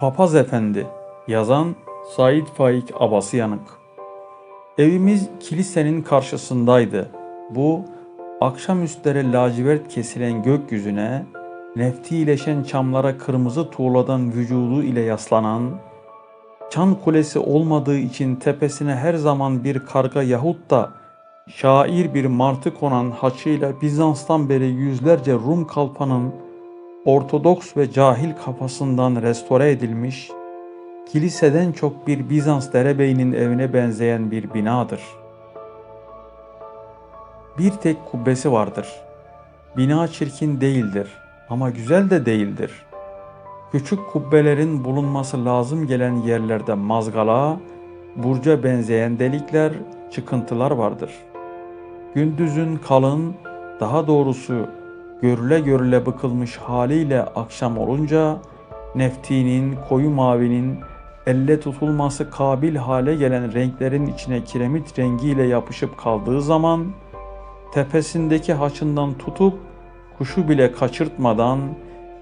Papaz Efendi Yazan Said Faik Abasıyanık Evimiz kilisenin karşısındaydı. Bu akşamüstleri lacivert kesilen gökyüzüne, neftileşen çamlara kırmızı tuğladan vücudu ile yaslanan, çan kulesi olmadığı için tepesine her zaman bir karga yahut da şair bir martı konan haçıyla Bizans'tan beri yüzlerce Rum kalpanın Ortodoks ve cahil kafasından restore edilmiş, kiliseden çok bir Bizans derebeyinin evine benzeyen bir binadır. Bir tek kubbesi vardır. Bina çirkin değildir ama güzel de değildir. Küçük kubbelerin bulunması lazım gelen yerlerde mazgala, burca benzeyen delikler, çıkıntılar vardır. Gündüzün kalın, daha doğrusu görüle görüle bıkılmış haliyle akşam olunca neftinin, koyu mavinin elle tutulması kabil hale gelen renklerin içine kiremit rengiyle yapışıp kaldığı zaman tepesindeki haçından tutup kuşu bile kaçırtmadan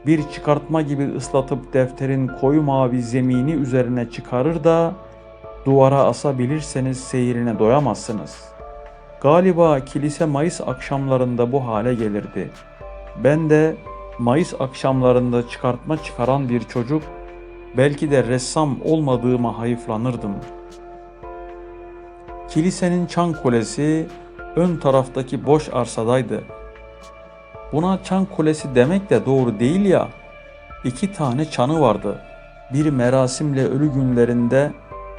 bir çıkartma gibi ıslatıp defterin koyu mavi zemini üzerine çıkarır da duvara asabilirseniz seyrine doyamazsınız. Galiba kilise Mayıs akşamlarında bu hale gelirdi. Ben de Mayıs akşamlarında çıkartma çıkaran bir çocuk, belki de ressam olmadığıma hayıflanırdım. Kilisenin çan kulesi ön taraftaki boş arsadaydı. Buna çan kulesi demek de doğru değil ya. İki tane çanı vardı. Bir merasimle ölü günlerinde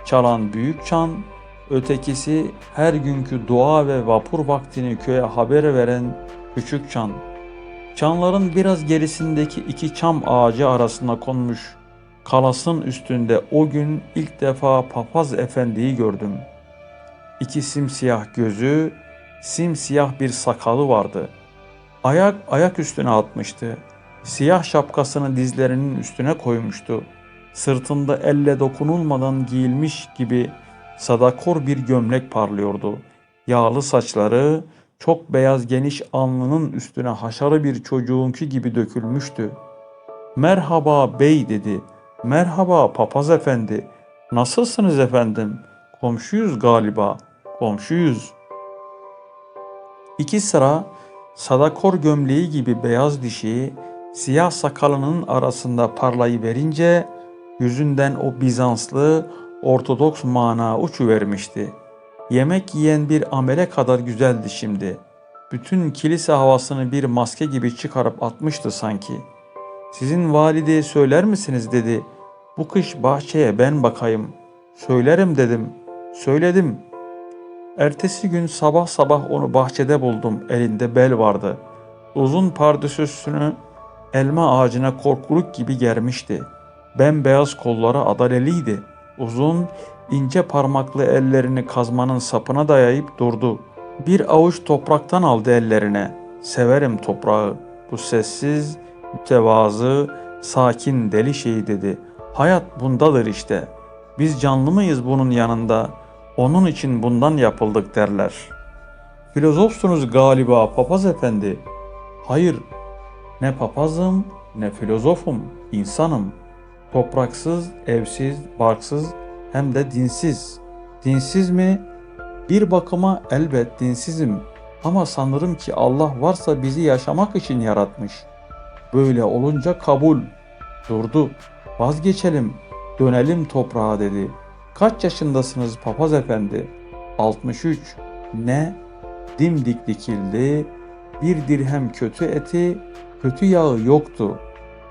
çalan büyük çan, ötekisi her günkü dua ve vapur vaktini köye haber veren küçük çan. Çanların biraz gerisindeki iki çam ağacı arasına konmuş kalasın üstünde o gün ilk defa papaz efendiyi gördüm. İki simsiyah gözü, simsiyah bir sakalı vardı. Ayak ayak üstüne atmıştı. Siyah şapkasını dizlerinin üstüne koymuştu. Sırtında elle dokunulmadan giyilmiş gibi sadakor bir gömlek parlıyordu. Yağlı saçları çok beyaz geniş alnının üstüne haşarı bir çocuğunki gibi dökülmüştü. Merhaba bey dedi. Merhaba papaz efendi. Nasılsınız efendim? Komşuyuz galiba. Komşuyuz. İki sıra sadakor gömleği gibi beyaz dişi siyah sakalının arasında parlayıverince yüzünden o Bizanslı Ortodoks mana uçuvermişti. Yemek yiyen bir amele kadar güzeldi şimdi. Bütün kilise havasını bir maske gibi çıkarıp atmıştı sanki. Sizin valideye söyler misiniz dedi. Bu kış bahçeye ben bakayım. Söylerim dedim. Söyledim. Ertesi gün sabah sabah onu bahçede buldum. Elinde bel vardı. Uzun pardösüsünü elma ağacına korkuluk gibi germişti. Bembeyaz kolları adaleliydi. Uzun, ince parmaklı ellerini kazmanın sapına dayayıp durdu. Bir avuç topraktan aldı ellerine. Severim toprağı. Bu sessiz, mütevazı, sakin deli şey dedi. Hayat bundadır işte. Biz canlı mıyız bunun yanında? Onun için bundan yapıldık derler. Filozofsunuz galiba papaz efendi. Hayır, ne papazım ne filozofum, insanım. Topraksız, evsiz, barksız hem de dinsiz. Dinsiz mi? Bir bakıma elbet dinsizim ama sanırım ki Allah varsa bizi yaşamak için yaratmış. Böyle olunca kabul. Durdu. Vazgeçelim, dönelim toprağa dedi. Kaç yaşındasınız papaz efendi? 63. Ne? Dimdik dikildi. Bir dirhem kötü eti, kötü yağı yoktu.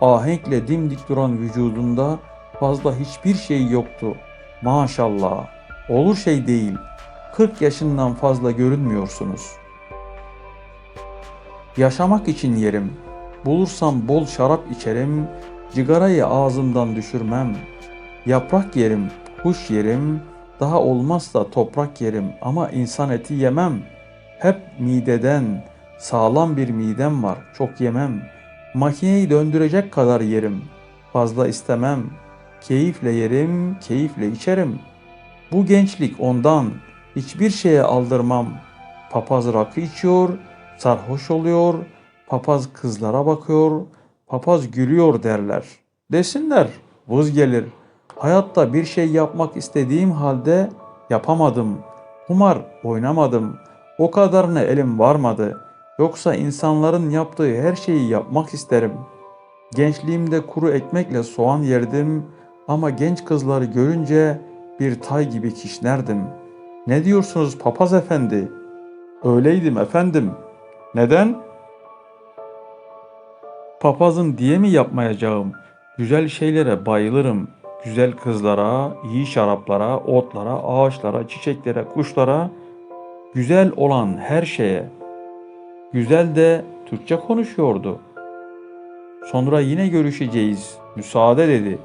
Ahenkle dimdik duran vücudunda fazla hiçbir şey yoktu. Maşallah. Olur şey değil. 40 yaşından fazla görünmüyorsunuz. Yaşamak için yerim. Bulursam bol şarap içerim, cigarayı ağzımdan düşürmem. Yaprak yerim, kuş yerim, daha olmazsa toprak yerim ama insan eti yemem. Hep mideden, sağlam bir midem var, çok yemem. Makineyi döndürecek kadar yerim, fazla istemem. Keyifle yerim, keyifle içerim. Bu gençlik ondan, hiçbir şeye aldırmam. Papaz rakı içiyor, sarhoş oluyor, papaz kızlara bakıyor, papaz gülüyor derler. Desinler, vız gelir. Hayatta bir şey yapmak istediğim halde yapamadım. Kumar oynamadım. O kadarına elim varmadı. Yoksa insanların yaptığı her şeyi yapmak isterim. Gençliğimde kuru ekmekle soğan yerdim ama genç kızları görünce bir tay gibi kişnerdim. Ne diyorsunuz papaz efendi? Öyleydim efendim. Neden? Papazım diye mi yapmayacağım? Güzel şeylere bayılırım. Güzel kızlara, iyi şaraplara, otlara, ağaçlara, çiçeklere, kuşlara, güzel olan her şeye. Güzel de Türkçe konuşuyordu. Sonra yine görüşeceğiz. Müsaade dedi.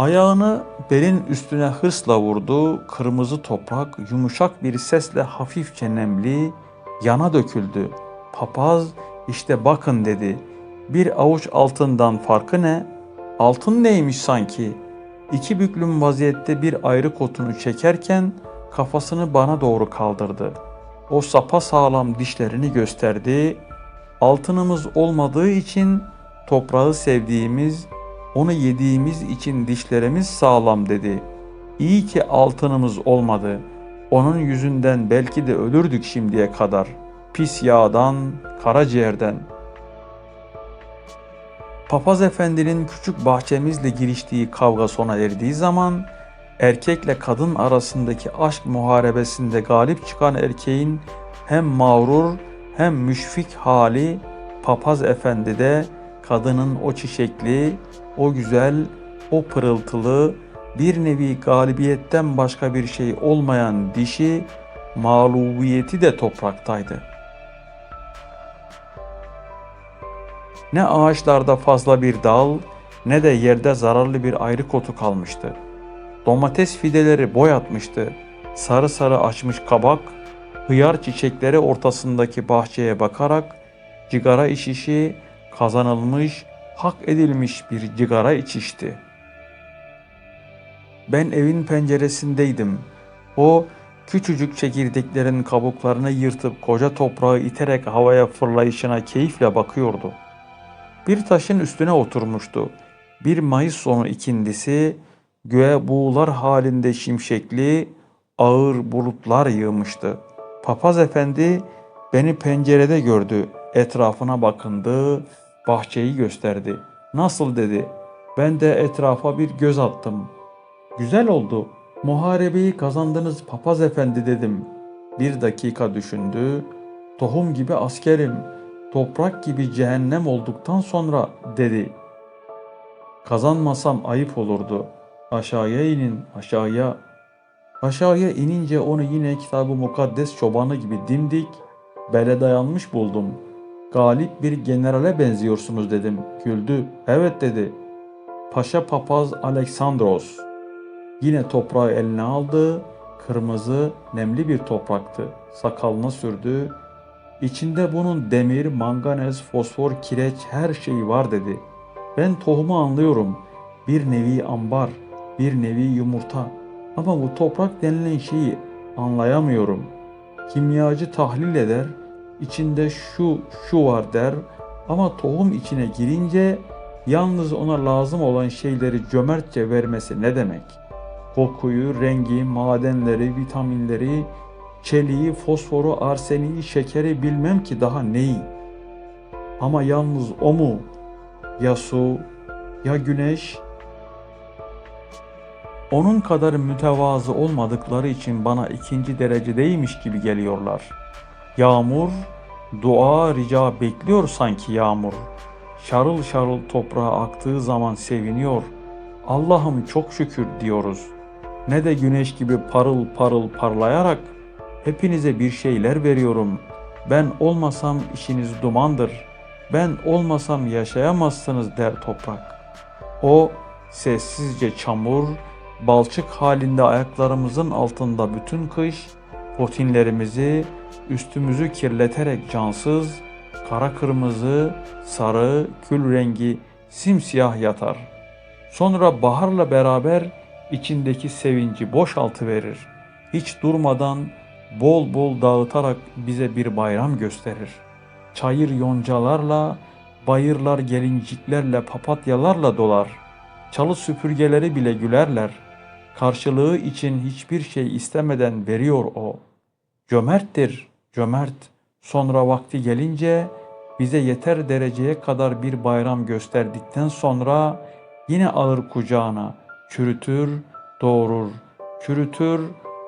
Ayağını belin üstüne hırsla vurdu. Kırmızı toprak yumuşak bir sesle hafifçe nemli yana döküldü. Papaz işte bakın dedi. Bir avuç altından farkı ne? Altın neymiş sanki? İki büklüm vaziyette bir ayrı kotunu çekerken kafasını bana doğru kaldırdı. O sapa sağlam dişlerini gösterdi. Altınımız olmadığı için toprağı sevdiğimiz, onu yediğimiz için dişlerimiz sağlam dedi. İyi ki altınımız olmadı. Onun yüzünden belki de ölürdük şimdiye kadar. Pis yağdan, karaciğerden. Papaz efendinin küçük bahçemizle giriştiği kavga sona erdiği zaman erkekle kadın arasındaki aşk muharebesinde galip çıkan erkeğin hem mağrur hem müşfik hali papaz efendide kadının o çiçekli, o güzel, o pırıltılı, bir nevi galibiyetten başka bir şey olmayan dişi, mağlubiyeti de topraktaydı. Ne ağaçlarda fazla bir dal, ne de yerde zararlı bir ayrı kotu kalmıştı. Domates fideleri boy atmıştı. Sarı sarı açmış kabak, hıyar çiçekleri ortasındaki bahçeye bakarak cigara içişi kazanılmış, hak edilmiş bir cigara içişti. Ben evin penceresindeydim. O küçücük çekirdeklerin kabuklarını yırtıp koca toprağı iterek havaya fırlayışına keyifle bakıyordu. Bir taşın üstüne oturmuştu. Bir Mayıs sonu ikindisi göğe buğular halinde şimşekli ağır bulutlar yığmıştı. Papaz efendi beni pencerede gördü. Etrafına bakındı, bahçeyi gösterdi. Nasıl dedi. Ben de etrafa bir göz attım. Güzel oldu. Muharebeyi kazandınız papaz efendi dedim. Bir dakika düşündü. Tohum gibi askerim, toprak gibi cehennem olduktan sonra dedi. Kazanmasam ayıp olurdu. Aşağıya inin, aşağıya. Aşağıya inince onu yine kitabı mukaddes çobanı gibi dimdik, bele dayanmış buldum. Galip bir generale benziyorsunuz dedim. Güldü. Evet dedi. Paşa papaz Aleksandros. Yine toprağı eline aldı. Kırmızı, nemli bir topraktı. Sakalına sürdü. İçinde bunun demir, manganez, fosfor, kireç her şeyi var dedi. Ben tohumu anlıyorum. Bir nevi ambar, bir nevi yumurta. Ama bu toprak denilen şeyi anlayamıyorum. Kimyacı tahlil eder, içinde şu şu var der ama tohum içine girince yalnız ona lazım olan şeyleri cömertçe vermesi ne demek? Kokuyu, rengi, madenleri, vitaminleri, çeliği, fosforu, arseniği, şekeri bilmem ki daha neyi. Ama yalnız o mu? Ya su, ya güneş, onun kadar mütevazı olmadıkları için bana ikinci derecedeymiş gibi geliyorlar. Yağmur, dua, rica bekliyor sanki yağmur. Şarıl şarıl toprağa aktığı zaman seviniyor. Allah'ım çok şükür diyoruz. Ne de güneş gibi parıl parıl parlayarak hepinize bir şeyler veriyorum. Ben olmasam işiniz dumandır. Ben olmasam yaşayamazsınız der toprak. O sessizce çamur, balçık halinde ayaklarımızın altında bütün kış potinlerimizi, üstümüzü kirleterek cansız, kara kırmızı, sarı, kül rengi simsiyah yatar. Sonra baharla beraber içindeki sevinci boşaltı verir. Hiç durmadan bol bol dağıtarak bize bir bayram gösterir. Çayır yoncalarla, bayırlar gelinciklerle, papatyalarla dolar. Çalı süpürgeleri bile gülerler. Karşılığı için hiçbir şey istemeden veriyor o. Cömerttir, cömert. Sonra vakti gelince bize yeter dereceye kadar bir bayram gösterdikten sonra yine alır kucağına, çürütür, doğurur, çürütür,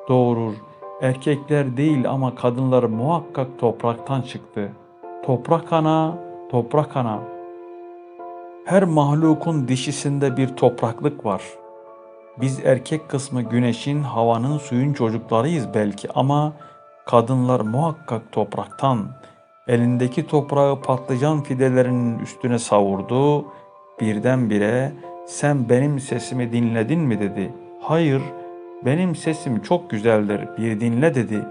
doğurur. Erkekler değil ama kadınlar muhakkak topraktan çıktı. Toprak ana, toprak ana. Her mahlukun dişisinde bir topraklık var. Biz erkek kısmı güneşin, havanın, suyun çocuklarıyız belki ama kadınlar muhakkak topraktan. Elindeki toprağı patlıcan fidelerinin üstüne savurdu. Birdenbire sen benim sesimi dinledin mi dedi. Hayır, benim sesim çok güzeldir, bir dinle dedi.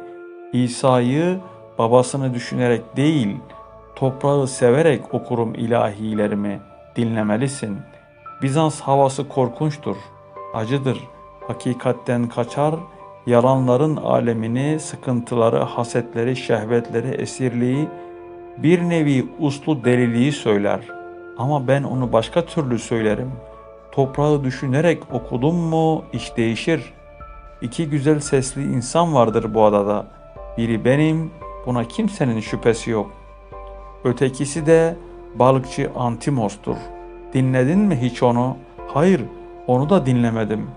İsa'yı babasını düşünerek değil, toprağı severek okurum ilahilerimi, dinlemelisin. Bizans havası korkunçtur, acıdır, hakikatten kaçar, yalanların alemini, sıkıntıları, hasetleri, şehvetleri, esirliği, bir nevi uslu deliliği söyler. Ama ben onu başka türlü söylerim. Toprağı düşünerek okudum mu iş değişir. İki güzel sesli insan vardır bu adada. Biri benim, buna kimsenin şüphesi yok. Ötekisi de balıkçı Antimos'tur. Dinledin mi hiç onu? Hayır, onu da dinlemedim.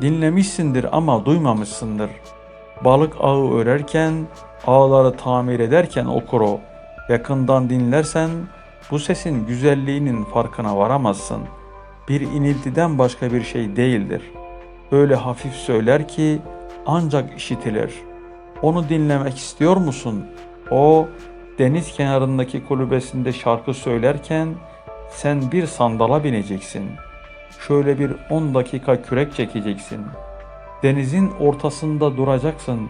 Dinlemişsindir ama duymamışsındır. Balık ağı örerken, ağları tamir ederken okur o. Yakından dinlersen bu sesin güzelliğinin farkına varamazsın. Bir iniltiden başka bir şey değildir. Öyle hafif söyler ki ancak işitilir. Onu dinlemek istiyor musun? O deniz kenarındaki kulübesinde şarkı söylerken sen bir sandala bineceksin. Şöyle bir 10 dakika kürek çekeceksin. Denizin ortasında duracaksın.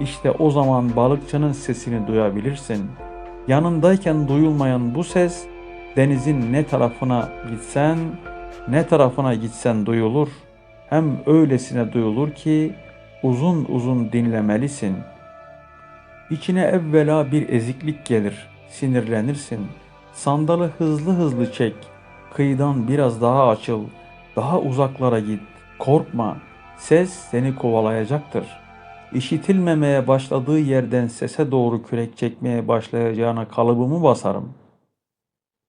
İşte o zaman balıkçının sesini duyabilirsin. Yanındayken duyulmayan bu ses denizin ne tarafına gitsen, ne tarafına gitsen duyulur. Hem öylesine duyulur ki uzun uzun dinlemelisin. İçine evvela bir eziklik gelir, sinirlenirsin. Sandalı hızlı hızlı çek, kıyıdan biraz daha açıl, daha uzaklara git, korkma, ses seni kovalayacaktır. İşitilmemeye başladığı yerden sese doğru kürek çekmeye başlayacağına kalıbımı basarım.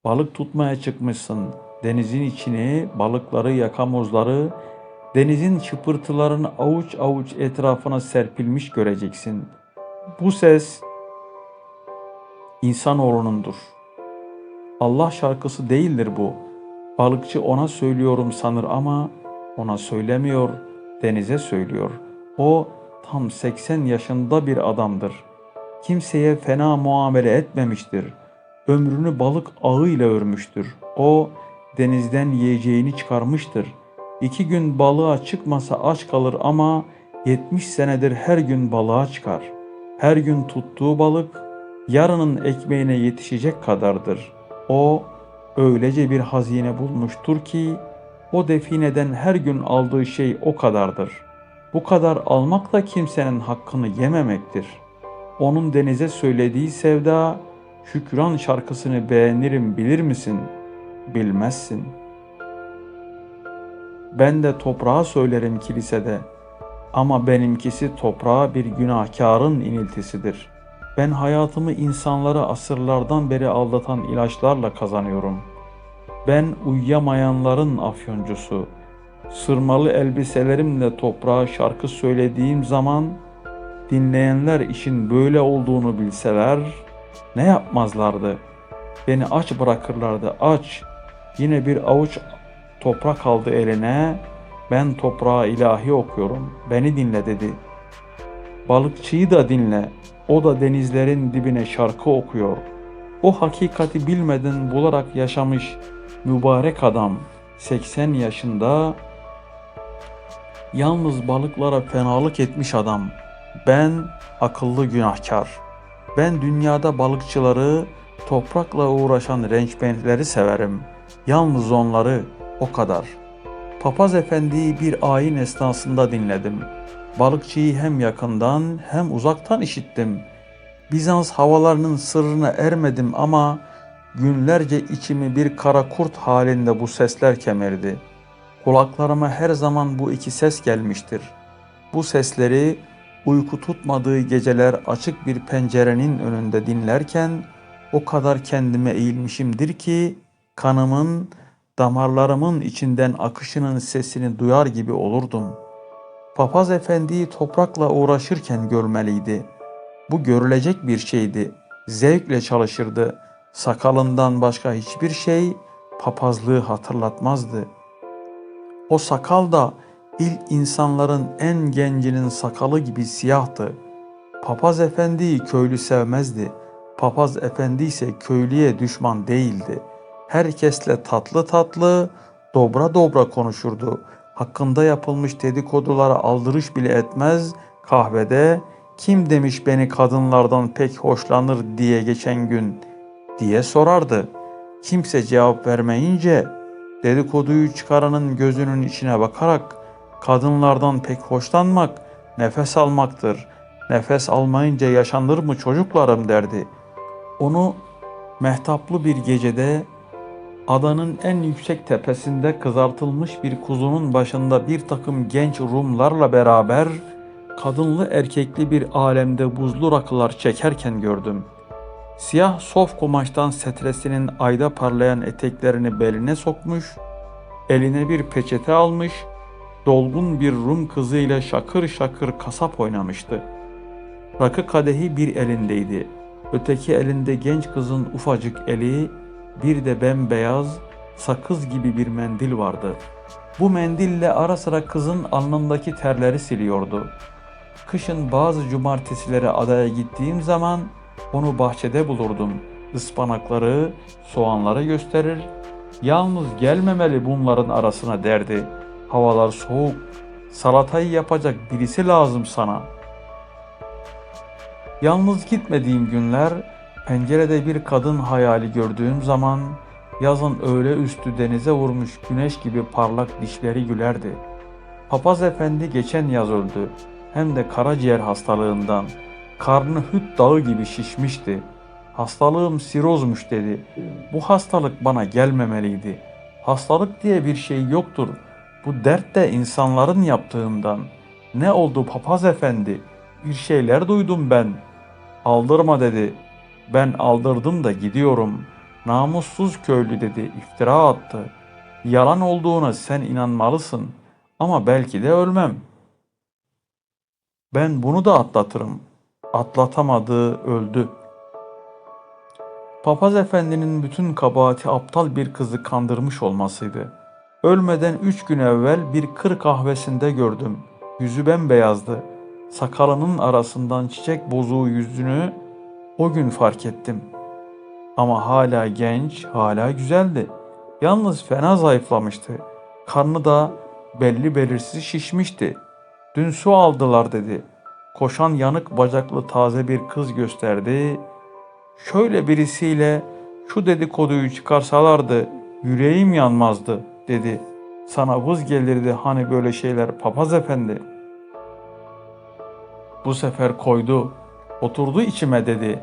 Balık tutmaya çıkmışsın, denizin içini, balıkları, yakamozları, denizin çıpırtılarını avuç avuç etrafına serpilmiş göreceksin. Bu ses insanoğlunundur. Allah şarkısı değildir bu. Balıkçı ona söylüyorum sanır ama ona söylemiyor, denize söylüyor. O tam 80 yaşında bir adamdır. Kimseye fena muamele etmemiştir. Ömrünü balık ağıyla örmüştür. O denizden yiyeceğini çıkarmıştır. İki gün balığa çıkmasa aç kalır ama 70 senedir her gün balığa çıkar. Her gün tuttuğu balık yarının ekmeğine yetişecek kadardır. O öylece bir hazine bulmuştur ki o defineden her gün aldığı şey o kadardır. Bu kadar almakla kimsenin hakkını yememektir. Onun denize söylediği sevda, şükran şarkısını beğenirim bilir misin? Bilmezsin. Ben de toprağa söylerim kilisede. Ama benimkisi toprağa bir günahkarın iniltisidir. Ben hayatımı insanları asırlardan beri aldatan ilaçlarla kazanıyorum. Ben uyuyamayanların afyoncusu. Sırmalı elbiselerimle toprağa şarkı söylediğim zaman dinleyenler işin böyle olduğunu bilseler ne yapmazlardı? Beni aç bırakırlardı aç. Yine bir avuç toprak aldı eline. Ben toprağa ilahi okuyorum. Beni dinle dedi. Balıkçıyı da dinle. O da denizlerin dibine şarkı okuyor. O hakikati bilmeden bularak yaşamış mübarek adam 80 yaşında yalnız balıklara fenalık etmiş adam. Ben akıllı günahkar. Ben dünyada balıkçıları, toprakla uğraşan rençbenkleri severim. Yalnız onları o kadar. Papaz efendiyi bir ayin esnasında dinledim. Balıkçıyı hem yakından hem uzaktan işittim. Bizans havalarının sırrına ermedim ama Günlerce içimi bir kara kurt halinde bu sesler kemirdi. Kulaklarıma her zaman bu iki ses gelmiştir. Bu sesleri uyku tutmadığı geceler açık bir pencerenin önünde dinlerken o kadar kendime eğilmişimdir ki kanımın, damarlarımın içinden akışının sesini duyar gibi olurdum. Papaz efendiyi toprakla uğraşırken görmeliydi. Bu görülecek bir şeydi. Zevkle çalışırdı. Sakalından başka hiçbir şey papazlığı hatırlatmazdı. O sakal da ilk insanların en gencinin sakalı gibi siyahtı. Papaz efendiyi köylü sevmezdi. Papaz efendi ise köylüye düşman değildi. Herkesle tatlı tatlı, dobra dobra konuşurdu. Hakkında yapılmış dedikodulara aldırış bile etmez. Kahvede kim demiş beni kadınlardan pek hoşlanır diye geçen gün diye sorardı. Kimse cevap vermeyince dedikoduyu çıkaranın gözünün içine bakarak kadınlardan pek hoşlanmak nefes almaktır. Nefes almayınca yaşanır mı çocuklarım derdi. Onu mehtaplı bir gecede adanın en yüksek tepesinde kızartılmış bir kuzunun başında bir takım genç Rumlarla beraber kadınlı erkekli bir alemde buzlu rakılar çekerken gördüm. Siyah sof kumaştan setresinin ayda parlayan eteklerini beline sokmuş, eline bir peçete almış, dolgun bir Rum kızıyla şakır şakır kasap oynamıştı. Rakı kadehi bir elindeydi. Öteki elinde genç kızın ufacık eli, bir de bembeyaz, sakız gibi bir mendil vardı. Bu mendille ara sıra kızın alnındaki terleri siliyordu. Kışın bazı cumartesileri adaya gittiğim zaman onu bahçede bulurdum. Ispanakları, soğanları gösterir. Yalnız gelmemeli bunların arasına derdi. Havalar soğuk. Salatayı yapacak birisi lazım sana. Yalnız gitmediğim günler pencerede bir kadın hayali gördüğüm zaman yazın öğle üstü denize vurmuş güneş gibi parlak dişleri gülerdi. Papaz efendi geçen yaz öldü. Hem de karaciğer hastalığından. Karnı hüt dağı gibi şişmişti. Hastalığım sirozmuş dedi. Bu hastalık bana gelmemeliydi. Hastalık diye bir şey yoktur. Bu dert de insanların yaptığından. Ne oldu papaz efendi? Bir şeyler duydum ben. Aldırma dedi. Ben aldırdım da gidiyorum. Namussuz köylü dedi. iftira attı. Yalan olduğuna sen inanmalısın. Ama belki de ölmem. Ben bunu da atlatırım. Atlatamadı, öldü. Papaz efendinin bütün kabahati aptal bir kızı kandırmış olmasıydı. Ölmeden üç gün evvel bir kır kahvesinde gördüm. Yüzü bembeyazdı. Sakalının arasından çiçek bozuğu yüzünü o gün fark ettim. Ama hala genç, hala güzeldi. Yalnız fena zayıflamıştı. Karnı da belli belirsiz şişmişti. Dün su aldılar dedi. Koşan yanık bacaklı taze bir kız gösterdi. Şöyle birisiyle şu dedikoduyu çıkarsalardı yüreğim yanmazdı dedi. Sana vız gelirdi hani böyle şeyler papaz efendi. Bu sefer koydu. Oturdu içime dedi.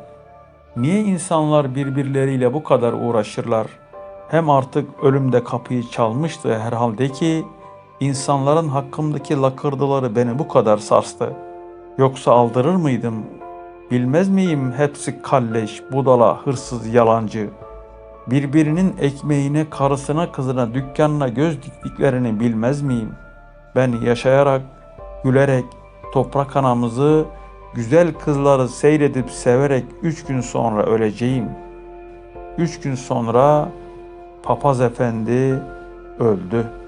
Niye insanlar birbirleriyle bu kadar uğraşırlar? Hem artık ölümde kapıyı çalmıştı herhalde ki insanların hakkımdaki lakırdıları beni bu kadar sarstı. Yoksa aldırır mıydım? Bilmez miyim hepsi kalleş, budala, hırsız, yalancı. Birbirinin ekmeğine, karısına, kızına, dükkanına göz diktiklerini bilmez miyim? Ben yaşayarak, gülerek, toprak anamızı, güzel kızları seyredip severek üç gün sonra öleceğim. Üç gün sonra papaz efendi öldü.''